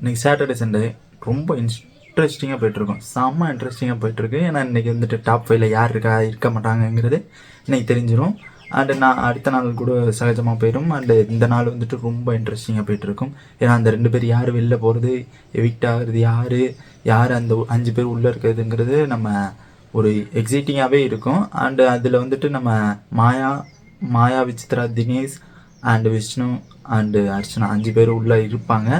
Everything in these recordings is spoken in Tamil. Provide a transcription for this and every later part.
இன்றைக்கி சாட்டர்டே சண்டே ரொம்ப இன்ட்ரெஸ்டிங்காக போயிட்டுருக்கோம். செம்ம இன்ட்ரெஸ்டிங்காக போயிட்டுருக்கு. ஏன்னா இன்றைக்கி வந்துட்டு டாப் ஃபைவ்ல யார் இருக்கா இருக்க மாட்டாங்கங்கிறது இன்னைக்கு தெரிஞ்சிடும் அண்டு நான் அடுத்த நாள் கூட சகஜமாக போயிடும். அண்டு இந்த நாள் வந்துட்டு ரொம்ப இன்ட்ரெஸ்டிங்காக போயிட்டுருக்கும். ஏன்னா அந்த ரெண்டு பேர் யார் வெளில போகிறது எவிக்ட் ஆகுறது யார் யார் அந்த அஞ்சு பேர் உள்ளே இருக்கிறதுங்கிறது நம்ம ஒரு எக்ஸைட்டிங்காகவே இருக்கும். அண்டு அதில் வந்துட்டு நம்ம மாயா மாயா விசித்ரா தினேஷ் அண்டு விஷ்ணு அண்டு அர்ச்சனா அஞ்சு பேர் உள்ளே இருப்பாங்க.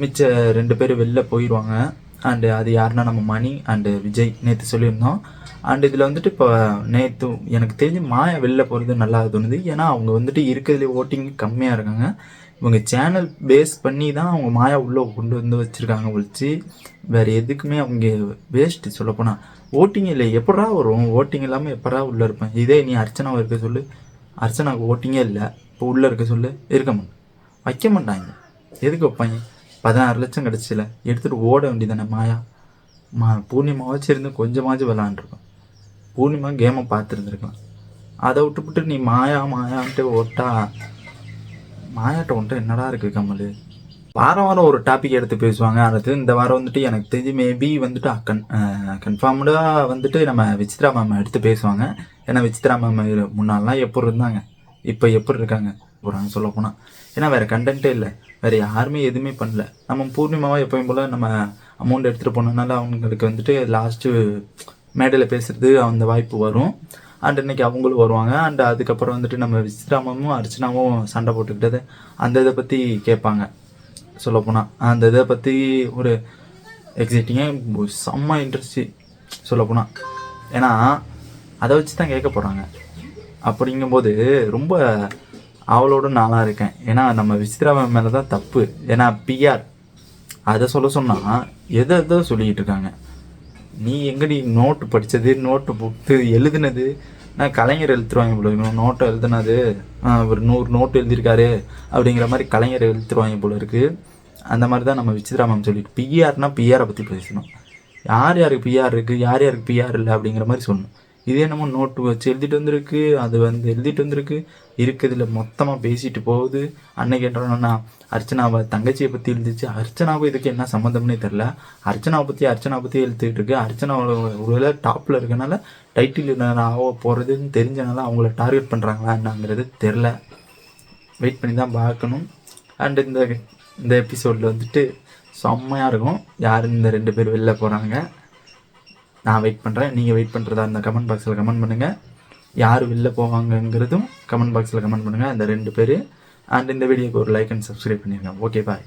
மிச்ச ரெண்டு பேர் வெளில போயிடுவாங்க அண்டு அது யாருன்னா நம்ம மணி அண்டு விஜய் நேற்று சொல்லியிருந்தோம். அண்ட் இதில் வந்துட்டு இப்போ நேற்று எனக்கு தெரிஞ்சு மாயா வெளில போகிறது நல்லா தோணுது. ஏன்னா அவங்க வந்துட்டு இருக்கிறதுலே ஓட்டிங் கம்மியாக இருக்காங்க. இவங்க சேனல் பேஸ் பண்ணி தான் அவங்க மாயா உள்ளே கொண்டு வந்து வச்சுருக்காங்க ஒழிச்சு வேறு எதுக்குமே அவங்க வேஸ்ட்டு சொல்லப்போனால் ஓட்டிங் இல்லை எப்படா வரும்? ஓட்டிங் இல்லாமல் எப்படா உள்ளே இருப்பேன்? இதே நீ அர்ச்சனாவை இருக்க சொல்லு. அர்ச்சனாவுக்கு ஓட்டிங்கே இல்லை. இப்போ உள்ளே இருக்க சொல்லு. இருக்க மாட்டேன். வைக்க மாட்டாங்க. எதுக்கு வைப்பாங்க? பதினாறு லட்சம் கிடச்சில எடுத்துகிட்டு ஓட வேண்டியதானே மாயா? மா பூர்ணிமாவாச்சும் இருந்து கொஞ்சமாச்சும் விளாண்டுருக்கோம் பூர்ணிமா கேமை பார்த்துருந்துருக்கலாம். அதை விட்டுப்புட்டு நீ மாயா மாயான்ட்டு ஓட்டா? மாயாட்ட வந்துட்டு என்னடா இருக்குது கமல்? வாரம் வாரம் ஒரு டாபிக் எடுத்து பேசுவாங்க. அடுத்து இந்த வாரம் வந்துட்டு எனக்கு தெரிஞ்சு மேபி வந்துட்டு கன் கன்ஃபார்ம்டாக வந்துட்டு நம்ம விசித்ரா மேம் எடுத்து பேசுவாங்க. ஏன்னா விசித்ரா மேம் முன்னாலாம் எப்படி இருந்தாங்க? இப்போ எப்படி இருக்காங்க? போகிறாங்க சொல்ல போனால் ஏன்னா வேறு கண்டென்ட்டே இல்லை. வேறு யாருமே எதுவுமே பண்ணல. நம்ம பூர்ணிமாவாக எப்பயும் போல் நம்ம அமௌண்ட் எடுத்துகிட்டு போனதுனால அவங்களுக்கு வந்துட்டு லாஸ்ட்டு மேடையில் பேசுகிறது அந்த வாய்ப்பு வரும். அண்ட் இன்னைக்கு அவங்களும் வருவாங்க. அண்ட் அதுக்கப்புறம் வந்துட்டு நம்ம விஸ்ராமமும் அர்ச்சனாவும் சண்டை போட்டுக்கிட்டது. அந்த இதை பற்றி கேட்பாங்க. சொல்லப்போனால் அந்த இதை பற்றி ஒரு எக்ஸைட்டிங்காக செம்ம இன்ட்ரெஸ்ட் சொல்லப்போனால் ஏன்னா அதை வச்சு தான் கேட்க போகிறாங்க அப்படிங்கும்போது ரொம்ப அவளோட நாளாக இருக்கேன். ஏன்னா நம்ம விசித்ரா மேலே தான் தப்பு. ஏன்னா பிஆர் அதை சொல்ல சொன்னால் எதை எதோ சொல்லிக்கிட்டு இருக்காங்க. நீ எங்கடி நோட்டு படித்தது நோட்டு புக்கு எழுதுனது? நான் கலைஞர் எழுத்துருவாங்க போல நோட்டை எழுதுனது ஒரு நூறு நோட்டு எழுதியிருக்காரு அப்படிங்கிற மாதிரி கலைஞர் எழுத்துருவாங்க போல இருக்குது அந்த மாதிரி தான் நம்ம விசித்ரா மேம் சொல்லிட்டு பிஆர்னால் பிஆரை பற்றி பேசணும். யார் யாருக்கு பிஆர் இருக்குது யார் யாருக்கு பிஆர் இல்லை அப்படிங்கிற மாதிரி சொல்லணும். இதே என்னமோ நோட்டு வச்சு எழுதிட்டு வந்திருக்கு. அது வந்து எழுதிட்டு வந்திருக்கு. இருக்கிறதுல மொத்தமாக பேசிட்டு போகுது. அன்னைக்கு என்னன்னா அர்ச்சனாவை தங்கச்சியை பற்றி எழுதிச்சு அர்ச்சனாவை இதுக்கு என்ன சம்மந்தம்னே தெரில அர்ச்சனாவை பற்றி அர்ச்சனா பற்றி எழுத்துக்கிட்டு இருக்கு. அர்ச்சனாவோட ஒருவேளை டாப்பில் இருக்கனால டைட்டில் ஆக போகிறதுன்னு தெரிஞ்சனால அவங்கள டார்கெட் பண்ணுறாங்களா என்னங்கிறது தெரில வெயிட் பண்ணி தான் பார்க்கணும். அண்ட் இந்த இந்த எபிசோடில் வந்துட்டு செம்மையாக இருக்கும். யார் இந்த ரெண்டு பேர் வெளில போகிறாங்க நான் வெயிட் பண்ணுறேன் நீங்கள் வெயிட் பண்ணுறதா இந்த கமெண்ட் பாக்ஸில் கமெண்ட் பண்ணுங்கள் யார் வெளில போவாங்கங்கிறதும் கமெண்ட் பாக்ஸில் கமெண்ட் பண்ணுங்கள் அந்த ரெண்டு பேர். அண்ட் இந்த வீடியோக்கு ஒரு லைக் அண்ட் சப்ஸ்கிரைப் பண்ணிடுங்க ஓகே பாய்